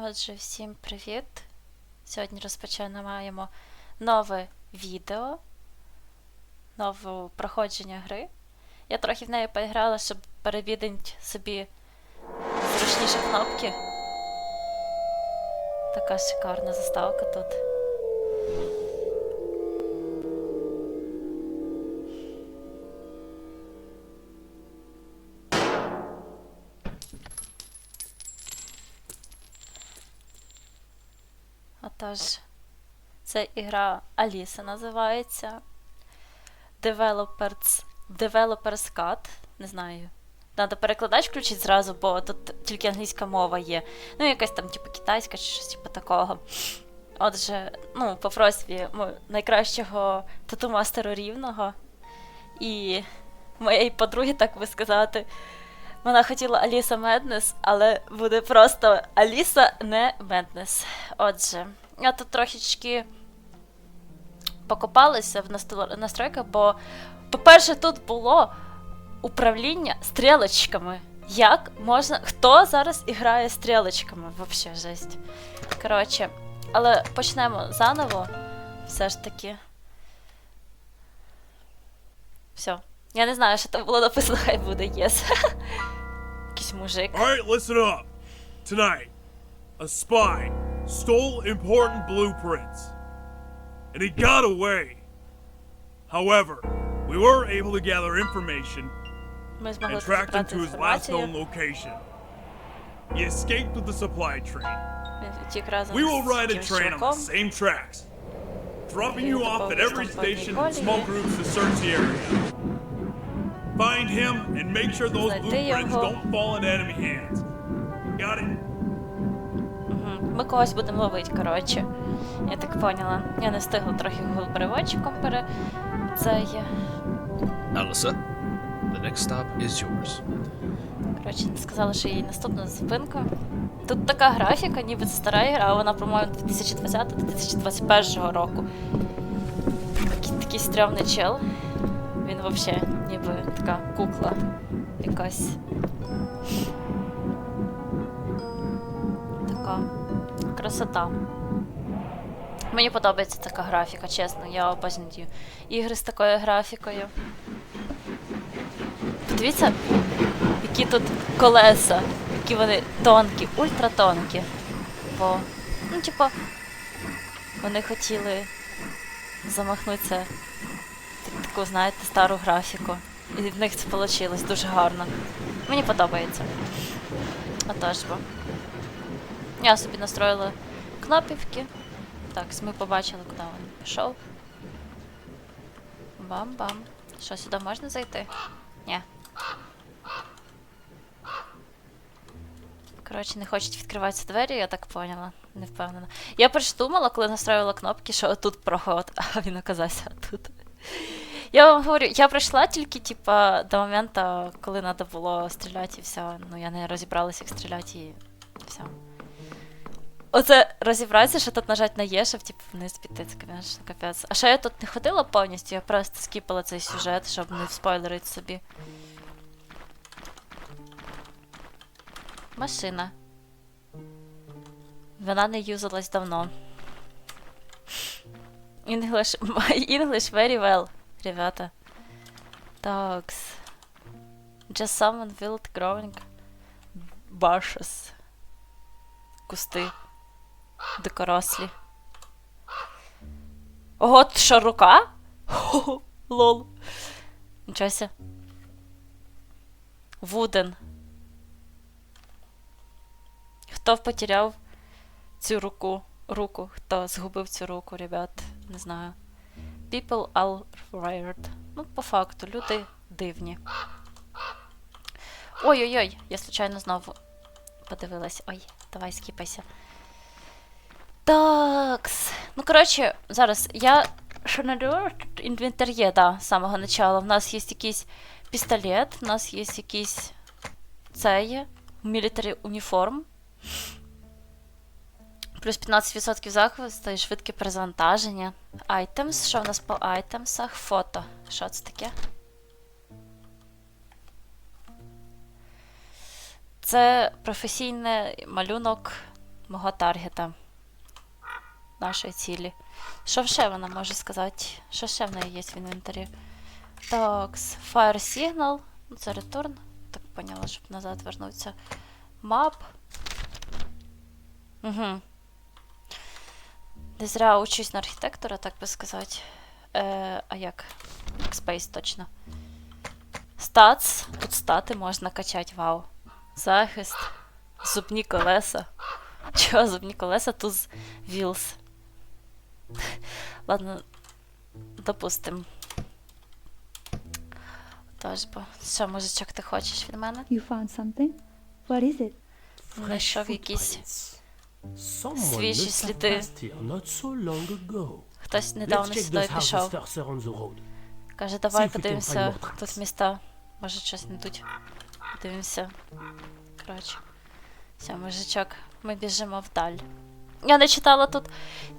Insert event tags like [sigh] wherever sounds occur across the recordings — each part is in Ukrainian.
Отже, всім привіт! Сьогодні розпочинаємо нове відео, нове проходження гри. Я трохи в неї поіграла, щоб перевідати собі зручніші кнопки. Така шикарна заставка тут. Отож, це ігра Аліса називається. Developers, Developers Cut. Не знаю. Надо перекладач включити зразу, бо тут тільки англійська мова є. Ну, якась там, типу, китайська чи щось типу такого. Отже, ну, по просьбі найкращого тату-мастеру рівного. І моєї подруги, так би сказати. Вона хотіла Аліса Меднес, але буде просто Аліса не Меднес. Отже, я тут трошечки покопалася в настро- настройках, бо, по-перше, тут було управління стрілочками. Як можна. Хто зараз іграє стрілочками? Вообще жесть. Коротше, але почнемо заново. Все ж таки. Все. Я не знаю, що там було написано, хай буде єс. [laughs] Якийсь мужик. Alright, listen up. Tonight, a spy stole important blueprints. And he got away. However, we were able to gather information Ми змогли and tracked him зібрати to his last known інформацію. location. He escaped with the supply train. Він втік разом We will з ride a якимсь train on the чуваком. same tracks, dropping you off at every station in Прикольно. small groups to search the area. Find him and make sure those Знайти blueprints його. don't fall into enemy hands. Got it? Ми когось будемо ловити, коротше. Я так поняла. Я не встигла трохи переводчиком пере. Це є. Alyssa, the next stop is yours. Коротше, сказала, що її наступна зупинка. Тут така графіка, ніби це стара ігра, а вона, по-моєму, 2020-2021 року. Такий, такий стрьомний чел. Він взагалі ніби така кукла якась. Красота. Мені подобається така графіка, чесно, я обожнюю ігри з такою графікою. Подивіться, які тут колеса, які вони тонкі, ультратонкі. Бо, ну, типа, вони хотіли замахнутися таку, знаєте, стару графіку. І в них це вийшло дуже гарно. Мені подобається. Отож бо. Я собі настроїла кнопівки. Так, ми побачили, куди він пішов. Бам-бам. Що, сюди можна зайти? Ні. Коротше, не хочуть відкриватися двері, я так поняла. Не впевнена. Я перш думала, коли настроювала кнопки, що тут проход, [laughs] а він оказався тут. Я вам говорю, я прийшла тільки, типа, до моменту, коли треба було стріляти і все. Ну, я не розібралася, як стріляти і все. Оце розібратися, що тут нажать на Є, щоб типу, вниз піти, це, звісно, капець. А ще я тут не ходила повністю, я просто скіпала цей сюжет, щоб не спойлерити собі. Машина. Вона не юзалась давно. English, my [laughs] English very well, ребята. Такс. Just someone wild growing bushes. Кусти. Дикорослі. Ого, що, рука? [laughs] Лол. Нічого ся. Вуден. Хто потеряв цю руку? Руку? Хто згубив цю руку, ребят? Не знаю. People are weird. Ну, по факту, люди дивні. Ой-ой-ой, я случайно знову подивилась. Ой, давай скіпайся. Такс. Ну, коротше, зараз я. Що не дивлюсь, інвентар є, да, з самого начала. В нас є якийсь пістолет, в нас є якийсь. Це є. Military уніформ. Плюс 15% захисту і швидке перезавантаження. Items. Що в нас по айтемсах? Фото. Що це таке? Це професійний малюнок мого таргета. Нашої цілі. Що ще вона може сказати? Що ще в неї є в інвентарі? Так, Fire Signal. Ну, Це return. Так поняла, щоб назад вернутися. Map. Угу. Не зря учусь на архітектора, так би сказати. Е, а як? Workspace точно. Стац. Тут стати можна качати, вау. Захист. Зубні колеса. Чого зубні колеса? Туз Вілс. Ладно, допустим. Тож бо. Що, мужичок, ти хочеш від мене? You found something? What is it? Знайшов якісь свіжі сліди. Хтось недавно сюди пішов. Каже, давай подивимося тут міста. Може щось не тут. Подивимося. Коротше. Все, мужичок, ми біжимо вдаль. Я не читала тут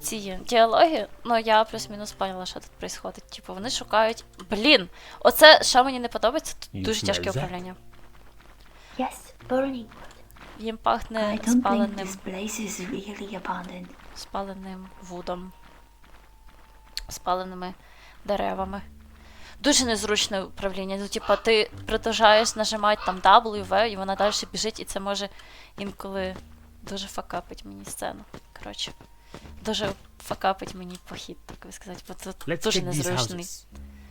ці діалоги, але я плюс-мінус поняла, що тут відбувається. Типу, вони шукають. Блін! Оце, що мені не подобається, тут дуже тяжке управління. Yes, burning. Їм пахне спаленим, really спаленим вудом. Спаленими деревами. Дуже незручне управління. Ну, типа, ти продовжаєш нажимати там W, V, і вона далі біжить, і це може інколи дуже факапить мені сцену. Коротше, дуже факапить мені похід, так би сказати, бо Let's дуже незручний.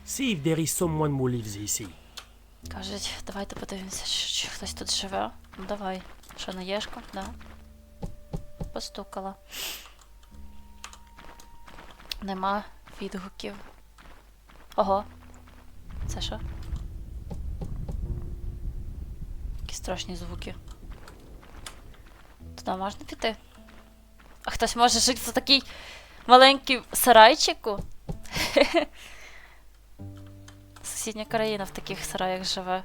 See if there is someone who lives here. Кажуть, давайте подивимося, чи, чи хтось тут живе. Ну давай. Що, на Єшку? Да. Постукала. Нема відгуків. Ого. Це що? Які страшні звуки. Туди можна піти? А хтось може жити в такій маленькій сарайчику? [laughs] Сусідня країна в таких сараях живе.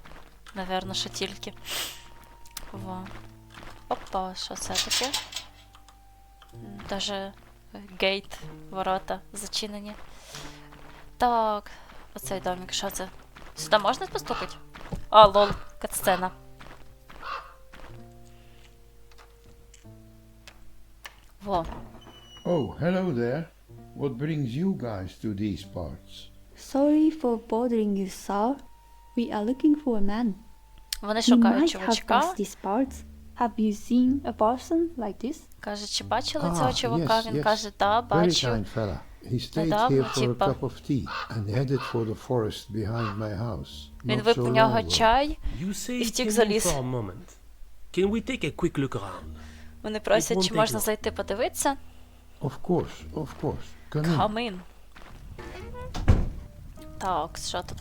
Наверно, що тільки. Во. Опа, що це таке? Даже гейт, ворота зачинені. Так, оцей домик, що це? Сюди можна постукати? А, лол, катсцена. Во. Oh, hello there. What brings you guys to these parts? Sorry for bothering you, sir. We are looking for a man. Вони He шукають might have чувачка. passed these parts. Have you seen a person like this? Каже, чи бачили Ah, цього чувака? yes, Він yes. каже, да, Very бачив. kind fella. He stayed Недавно, here for a типа. cup of tea and headed for the forest behind my house. Він Not so випив у нього long ago. чай. You say І it втік came за in ліс. for a moment. Can we take a quick look around? Вони просять, чи можна зайти подивитися. Of course, of course. Come in. Камин. Так, що тут?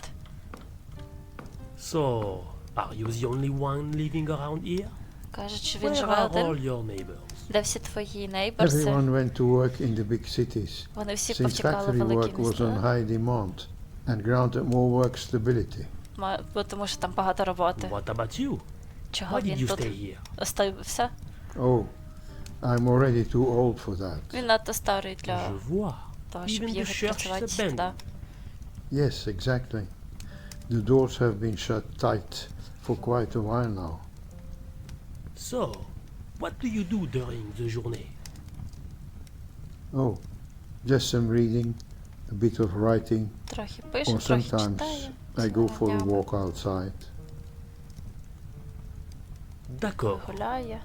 So, are you the only one living around here? Каже, чи він Where живе are один? your neighbors? Де всі твої нейберси? Everyone went to work in the big cities. Вони всі Since повтікали в factory великі work was on міста. high demand and granted more work stability. Ма- Бо тому що там багато роботи. What about you? Чого Why did він you тут stay here? оставився? Oh, I'm already too old for that. Він надто старий для Je vois. того, щоб Even the їхати church працювати is туди. abandoned. Yes, exactly. The doors have been shut tight for quite a while now. So, what do you do during the journey? Oh, just some reading, a bit of writing, Трохи пише, or трохи sometimes читає. I go for a Днями walk outside. D'accord. Гуляє.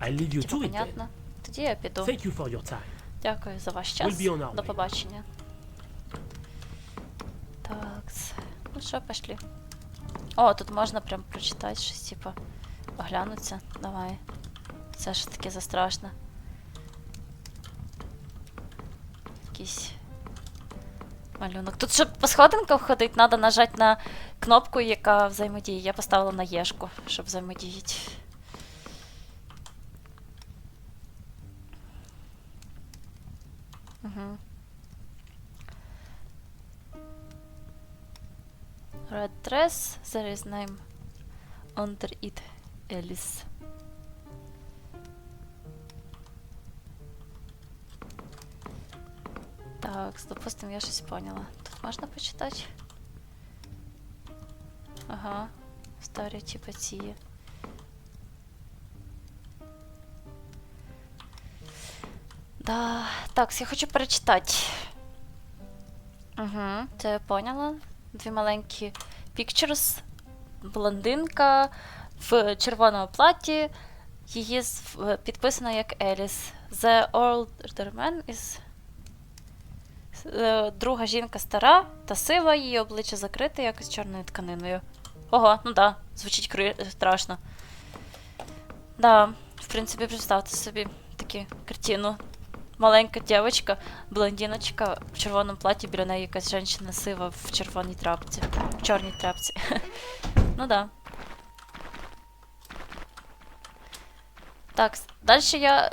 I'll leave you to it then. понятно. Тоді я піду. Thank you for your time. Дякую за ваш час. We'll be on our До way. побачення. Так. Ну що, пішли. О, тут можна прям прочитати щось, типа, оглянутися. Давай. Це ж таке застрашне. Якийсь малюнок. Тут, щоб по сходинкам ходити, треба нажати на кнопку, яка взаємодіє. Я поставила на Єшку, щоб взаємодіяти. Угу. Red dress, there is name under it Alice. Так, допустим, я щось поняла. Тут можна почитати? Ага. Старі типа ці. Да. Так, я хочу перечитати. Угу, це я поняла. Дві маленькі pictures. Блондинка в червоному платі. Її підписано як Еліс. The older man is. Е, Друга жінка стара та сива, її обличчя закрите якось чорною тканиною. Ого, ну да, звучить кри... страшно. Да, в принципі, представте собі таку картину. Маленька дівчинка, блондиночка в червоному платі, біля неї якась жінка сива в червоній трапці. В чорній трапці. [laughs] ну да. Так, далі я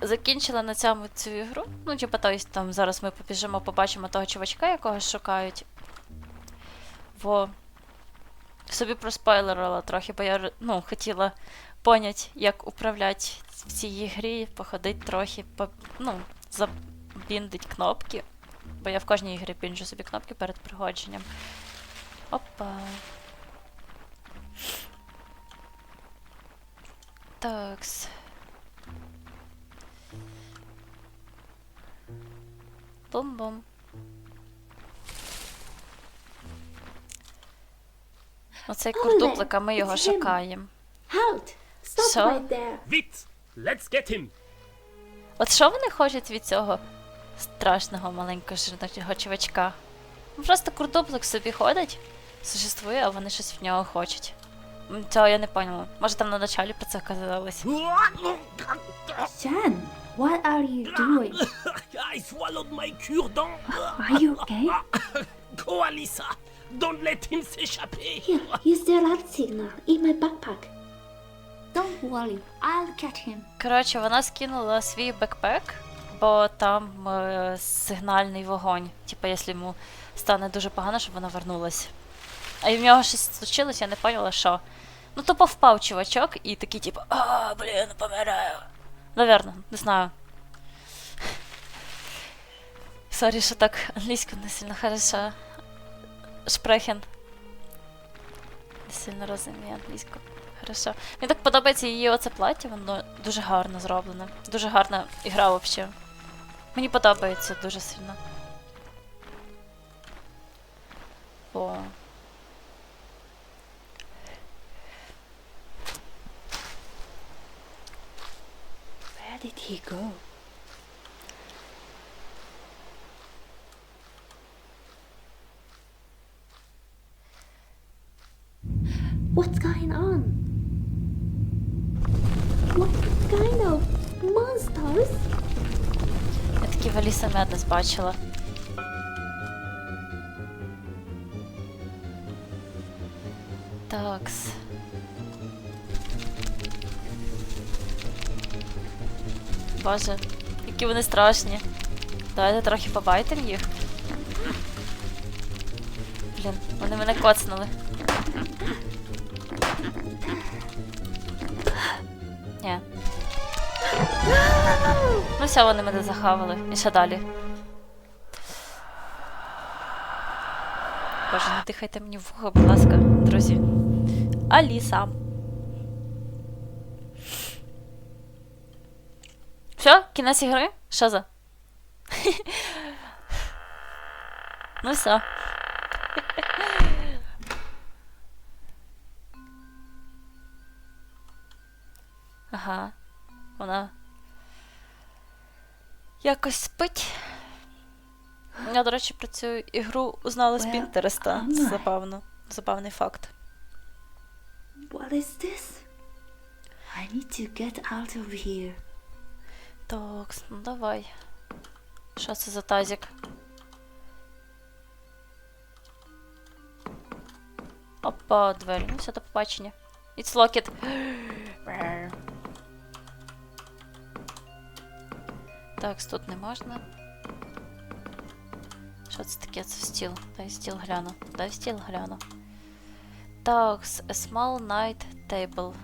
закінчила на цьому цю ігру. Ну, типа, то там зараз ми побіжимо, побачимо того чувачка, якого шукають. Во. Собі проспойлерила трохи, бо я ну, хотіла поняти, як управляти в цій грі, походити трохи, по, ну, забіндить кнопки. Бо я в кожній ігрі бінджу собі кнопки перед приходженням. Опа. Такс. Бум-бум. Оцей курдуплик, ми його шукаємо. Halt! Stop So? right there. Vite Let's get him От що вони хочуть від цього страшного маленького жирного чувачка? Просто курдуплик собі ходить, существує, а вони щось в нього хочуть. Цього я не поняла. Може там на началі про це казалось. Jan, what are you doing? [laughs] I swallowed my cure-dent Are you okay? [laughs] Go, Alisa Don't let him s'échapper Here, use the alert signal in my backpack. Don't worry, I'll catch him. Коротше, вона скинула свій бекпек, бо там е, сигнальний вогонь. Типа, якщо йому стане дуже погано, щоб вона вернулась. А в нього щось случилось, я не поняла, що. Ну, тупо впав чувачок і такий, типу, а, блін, помираю. Наверно, не знаю. Сорі, що так англійська не сильно хороша. Шпрехен. Не сильно розумію англійську. Хорошо. Мені так подобається її оце плаття, воно дуже гарно зроблене. Дуже гарна ігра взагалі. Мені подобається дуже сильно. О. Where did he go? Такі в Аліса бачила. Такс. Боже, які вони страшні. Давайте трохи побайтим їх. Блін, вони мене коцнули. Ну все, вони мене захавали. І ще далі. Боже, не дихайте мені в вухо, будь ласка, друзі. Аліса. Все, кінець ігри? Що за? [laughs] ну все. [laughs] ага. Вона якось спить. Я, до речі, про цю ігру узнала з Пінтереста. Це забавно. Забавний факт. What is this? I need to get out of here. Так, ну давай. Що це за тазик? Опа, двері. Ну, все до побачення. It's locked. [gasps] Так, тут не можна. Що це таке? Це стіл. Дай стіл гляну. Дай стіл гляну. Так, a small night table.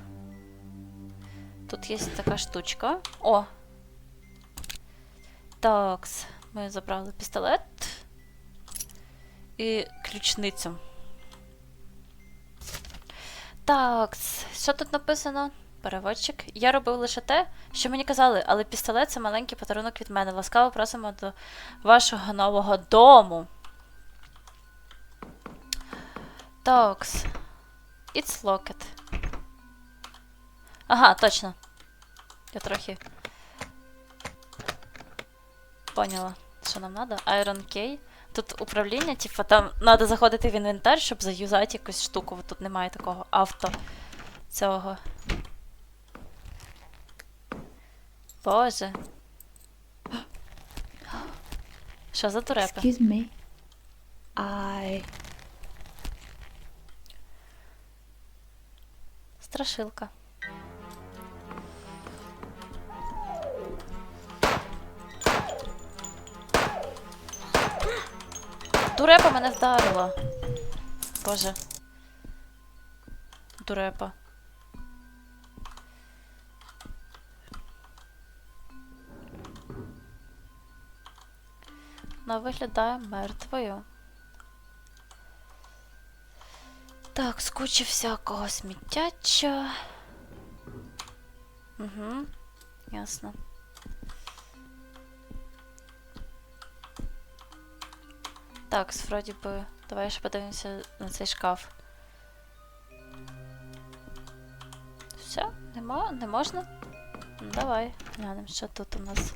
Тут є така штучка. О! Такс. Ми забрали пістолет і ключницю. Такс. Що тут написано? Переводчик. Я робив лише те, що мені казали, але пістолет це маленький подарунок від мене. Ласкаво просимо до вашого нового дому. Такс. It's locked. Ага, точно. Я трохи. Поняла, що нам треба. Iron Key. Тут управління, типу, там треба заходити в інвентар, щоб заюзати якусь штуку. Тут немає такого авто цього. Боже. Що за турепа? Excuse me. I. Страшилка. Дурепа мене вдарила. Боже. Дурепа. Вона виглядає мертвою. Так, з кучі всякого сміттяча. Угу, ясно. Так, вроді би. Давай ще подивимося на цей шкаф. Все, нема, не можна? Ну, Давай, глянемо, що тут у нас.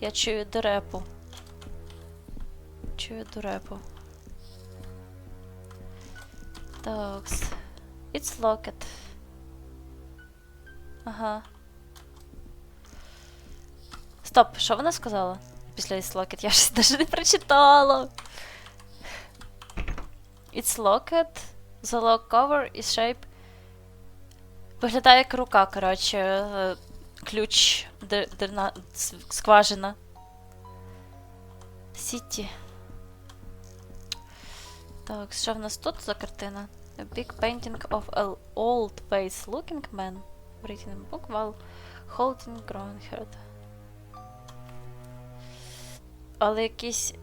Я чую дурепу. Чую дурепу. Так. It's locked. Ага. Стоп, що вона сказала? Після It's locked? Я ж навіть не прочитала. It's locked. The lock cover is shape. Виглядає як рука, коротше. е, Ключ, дерна, скважина. Сіті. Так, що в нас тут за картина? A big painting of an old face looking man reading a book while holding grown head. Але якісь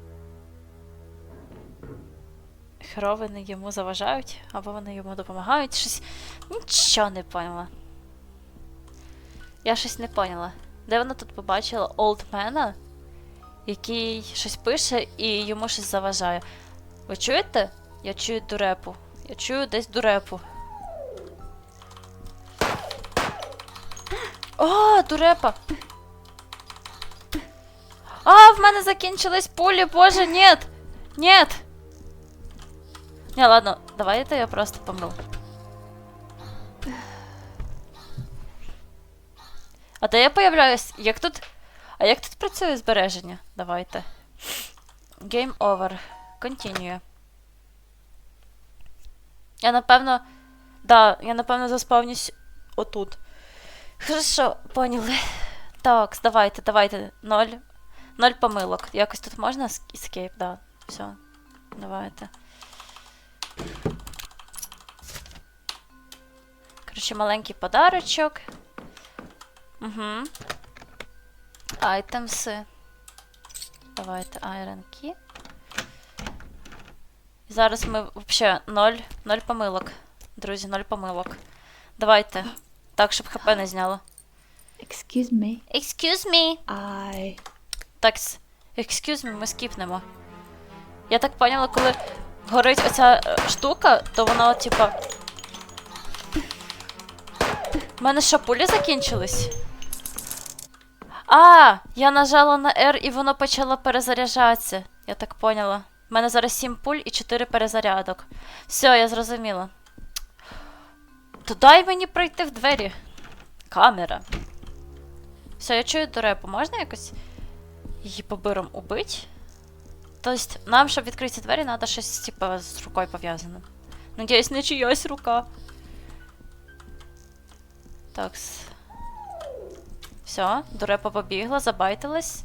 херовини йому заважають, або вони йому допомагають. Щось. Нічого не поняла. Я щось не поняла. Де вона тут побачила олдмена, який щось пише і йому щось заважає. Ви чуєте? Я чую дурепу. Я чую десь дурепу. О, дурепа! А, в мене закінчились пулі, боже, нет! Нет! Не, ладно, давайте я просто помру. А де я появляюсь? Як тут. А як тут працює збереження? Давайте. Game over. Continue. Я напевно. Да, я напевно заспавнюсь отут. Хорошо, поняли. Так, давайте, давайте. Ноль. Ноль помилок. Якось тут можна escape? Да. Все. Давайте. Коротше, маленький подарочок. Угу. Айтемси. Давайте Iron Key. І зараз ми взагалі ноль, ноль помилок. Друзі, ноль помилок. Давайте. Так, щоб хп не зняло. Excuse me. Excuse me. I. Так, excuse me, ми скіпнемо. Я так поняла, коли горить оця е, штука, то воно, типа. У мене що, пулі закінчились? А, я нажала на R і воно почало перезаряджатися. Я так поняла. У мене зараз 7 пуль і 4 перезарядок. Все, я зрозуміла. То дай мені пройти в двері. Камера. Все, я чую дурепу. Можна якось її побиром убить? Тобто, нам, щоб відкрити двері, треба щось, типа, з рукою пов'язане. Надіюсь, не чиясь рука. Так. Все, дурепа побігла, забайтилась.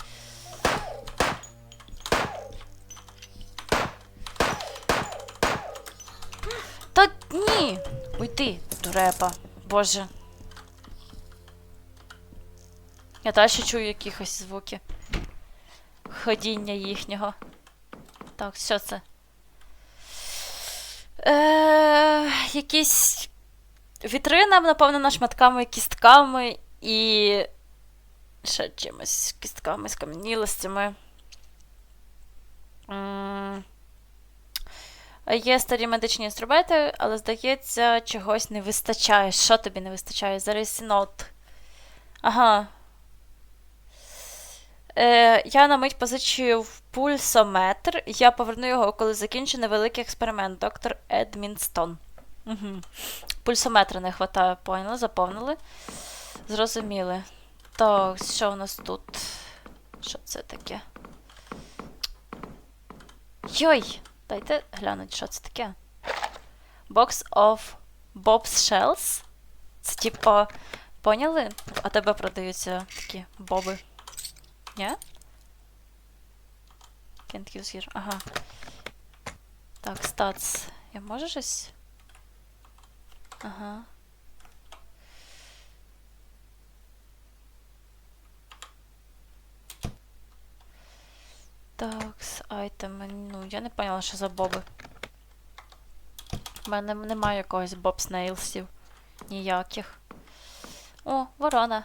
Ні! Уйди, дурепа. Боже. Я далі чую якихось звуки. Ходіння їхнього. Так, що це? Е, якісь Вітрина наповнена шматками, кістками і. ще чимось кістками, скам'янілостями. М. Є старі медичні інструменти, але здається, чогось не вистачає. Що тобі не вистачає? Зараз нот. Ага. Е, я на мить позичив пульсометр. Я поверну його, коли закінчу невеликий експеримент. Доктор Едмінстон. Угу. Пульсометра не вистачає, поняли, заповнили. Зрозуміли. Так, що у нас тут? Що це таке? Йой! Дайте глянуть, що це таке. Box of Bob's Shells. Це типа. Поняли? А тебе продаються такі боби. Ні? Can't use here. Ага. Так, статс. Я можу щось? Ага. Так, айтеми. Ну, я не поняла, що за боби. У мене немає якогось боб снейлсів. Ніяких. О, ворона.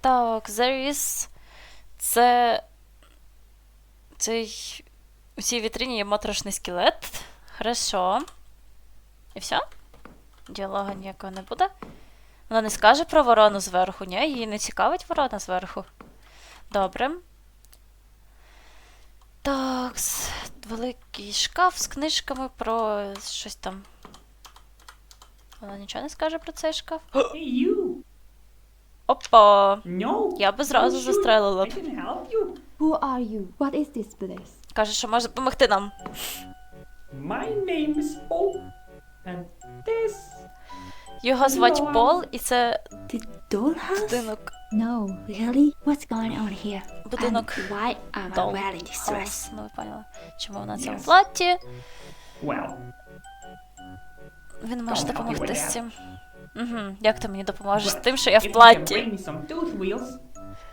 Так, there is. Це. Цей. У цій вітрині є моторошний скелет. Хорошо. І все? Діалога ніякого не буде. Вона не скаже про ворону зверху, ні? Її не цікавить ворона зверху. Добре. Так, великий шкаф з книжками про щось там. Вона нічого не скаже про цей шкаф. [gasps] Hey, you! Опа! No! Я би зразу застрелила б. can help you. Who are you? What is this place? Каже, що може допомогти нам. My name is Paul. And this... Його звать Пол, і це dollhouse? будинок. No. Really? What's going on here? Будинок. And why am I Doll wearing this dress? House. Ну, ви поняли. Чому вона в цьому Yes. платі? Well, Він може Don't help you допомогти with з that. цим. Угу. Як ти мені допоможеш з тим, що я if в you can платі? bring me some tooth wheels,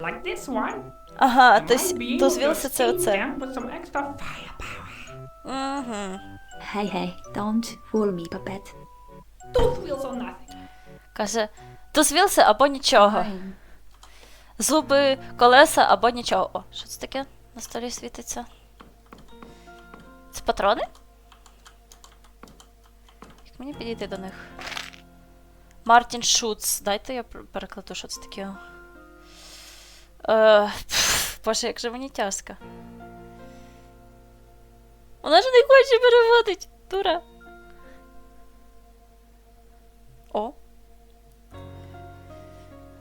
like this one, Ага, I то might be то able to звілося це steam оце. them with some extra firepower. Угу. Hey, hey, don't fool me, Babette. Tooth wheels or nothing. Каже, то звілся або нічого. Fine. Зуби, колеса або нічого. О, що це таке на столі світиться? Це патрони? Як мені підійти до них? Мартін Шуц. Дайте я пер- перекладу, що це таке. Е, боже, як же мені тяжко. Вона ж не хоче переводить, дура. О.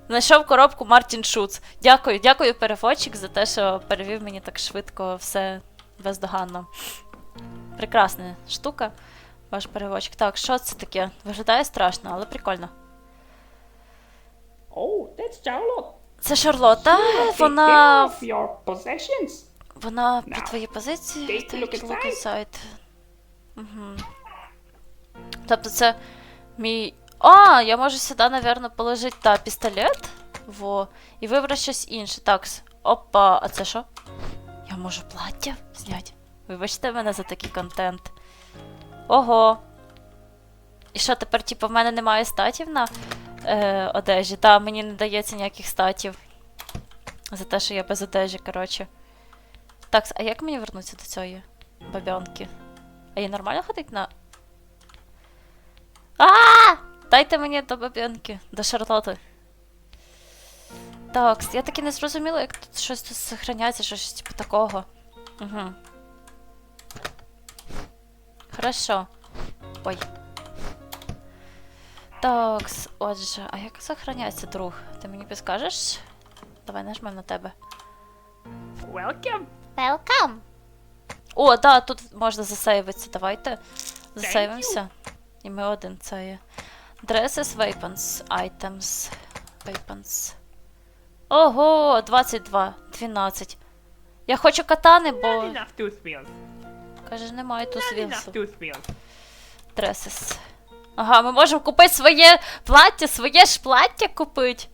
Знайшов коробку Мартін Шуц. Дякую, дякую, переводчик, за те, що перевів мені так швидко все бездоганно. Прекрасна штука, ваш переводчик. Так, що це таке? Виглядає страшно, але прикольно. Oh, that's Charlotte. Це Шарлота. Вона. Вона при Now, твоїй позиції. take look. Угу. Тобто це мій. А, я можу сюди, напевно, положити та пістолет. Во. І вибрати щось інше. Так. Опа, а це що? Я можу плаття зняти. Вибачте мене за такий контент. Ого. І що тепер, типу, в мене немає статів на е, одежі? Та, мені не дається ніяких статів. За те, що я без одежі, коротше. Так, а як мені вернутися до цієї бабянки? А їй нормально ходить на. А! Дайте мені до бабянки, до Шарлоти. Так, я таки не зрозуміла, як тут щось тут сохраняється, щось типу такого. Угу. Хорошо. Ой. Так, отже, а як сохраняється друг? Ти мені підскажеш? Давай нажмемо на тебе. Welcome. Welcome. О, да, тут можна засейвитися. Давайте засейвимося. І ми один це є. Dresses, weapons, items, weapons. Ого, 22, 12. Я хочу катани, бо. Каже, немає тут Not enough вілсу. tooth wheels. Dresses. Ага, ми можемо купити своє плаття, своє ж плаття купити.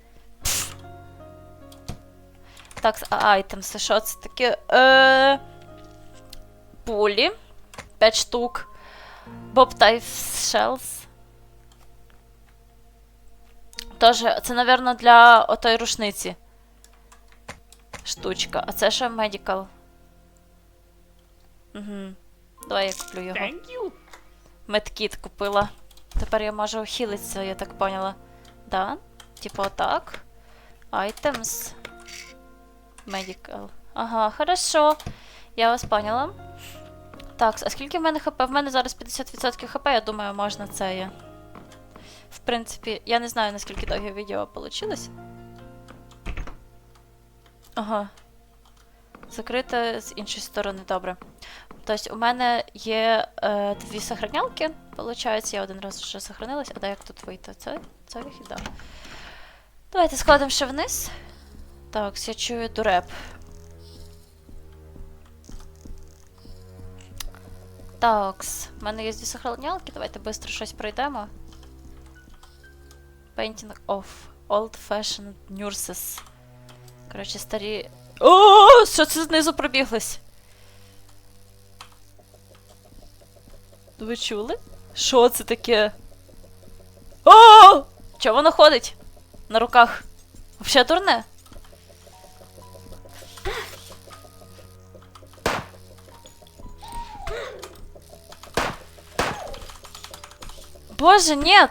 Так, а items, що це таке? Е... Пулі. 5 штук. Type Shells. Тоже, це, напевно, для отої рушниці. Штучка. А це що медикал? Угу. Давай я куплю його. Медкіт купила. Тепер я можу хілитися, я так поняла. Да? Типа отак. Items. Medical. Ага, хорошо. Я вас поняла. Так, а скільки в мене хп? В мене зараз 50% хп, я думаю, можна це є. В принципі, я не знаю, наскільки довге відео вийшло. Ага. Закрите з іншої сторони, добре. Тобто у мене є е, дві сохранялки. Получається, я один раз вже сохранилась, а де як тут вийти? Це, це вихід, да. Давайте складемо ще вниз. Так, я чую дуреп. Такс. У мене є дві сохранялки, давайте швидко щось пройдемо. Painting of Old Fashioned Nurses. Коротше, старі. О, що це знизу пробіглось? Ви чули? Що це таке? О! Чого воно ходить? На руках. Вообще дурне? Боже, нет!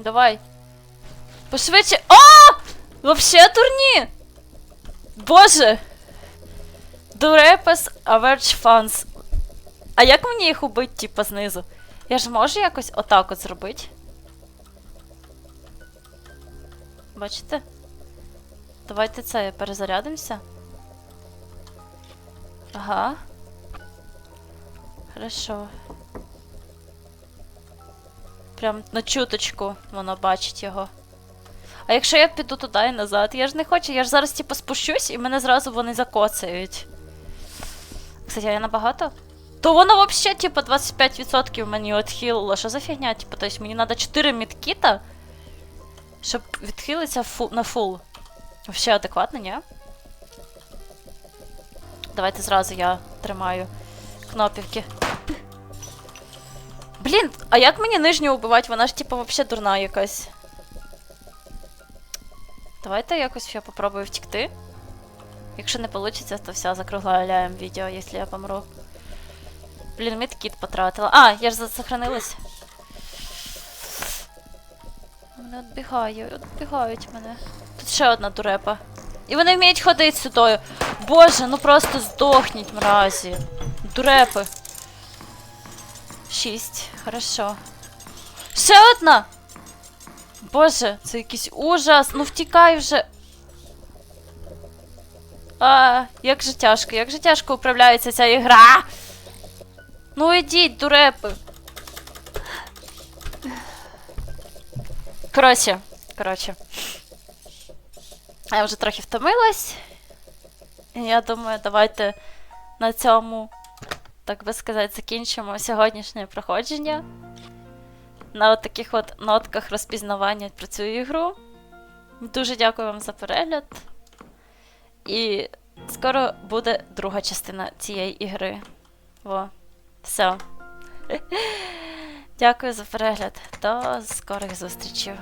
Давай. Пошвидше. О! Вообще дурні! Боже! Дурепес Average Fans. А як мені їх убити, типа, знизу? Я ж можу якось отак от зробити? Бачите? Давайте це перезарядимося. Ага. Хорошо. Прям на чуточку воно бачить його. А якщо я піду туди і назад, я ж не хочу, я ж зараз типу спущусь і мене зразу вони закоцають. Кстати, а я набагато? То воно взагалі, типу, 25% мені відхилило. Що за фігня? Типу, то есть мені треба 4 мідкіта, щоб відхилитися фу на фул. Вообще адекватно, ні? Давайте зразу я тримаю кнопівки. Блін, а як мені нижню убивати? Вона ж типу вообще дурна якась. Давайте якось я попробую втекти. Якщо не вийде, то все, закругляємо відео, якщо я помру. Блін, медкіт потратила. А, я ж засохранилась. Вони відбігають, відбігають мене. Тут ще одна дурепа. І вони вміють ходити сюдою. Боже, ну просто здохніть, мразі. Дурепи. Шість. Хорошо. Ще одна! Боже, це якийсь ужас. Ну втікай вже. А, як же тяжко, як же тяжко управляється ця ігра. Ну ідіть, дурепи. Коротше, коротше. Я вже трохи втомилась. Я думаю, давайте на цьому, так би сказати, закінчимо сьогоднішнє проходження. На от таких от нотках розпізнавання про цю ігру. Дуже дякую вам за перегляд. І скоро буде друга частина цієї ігри. Во. Все. [laughs] Дякую за перегляд. До скорих зустрічей.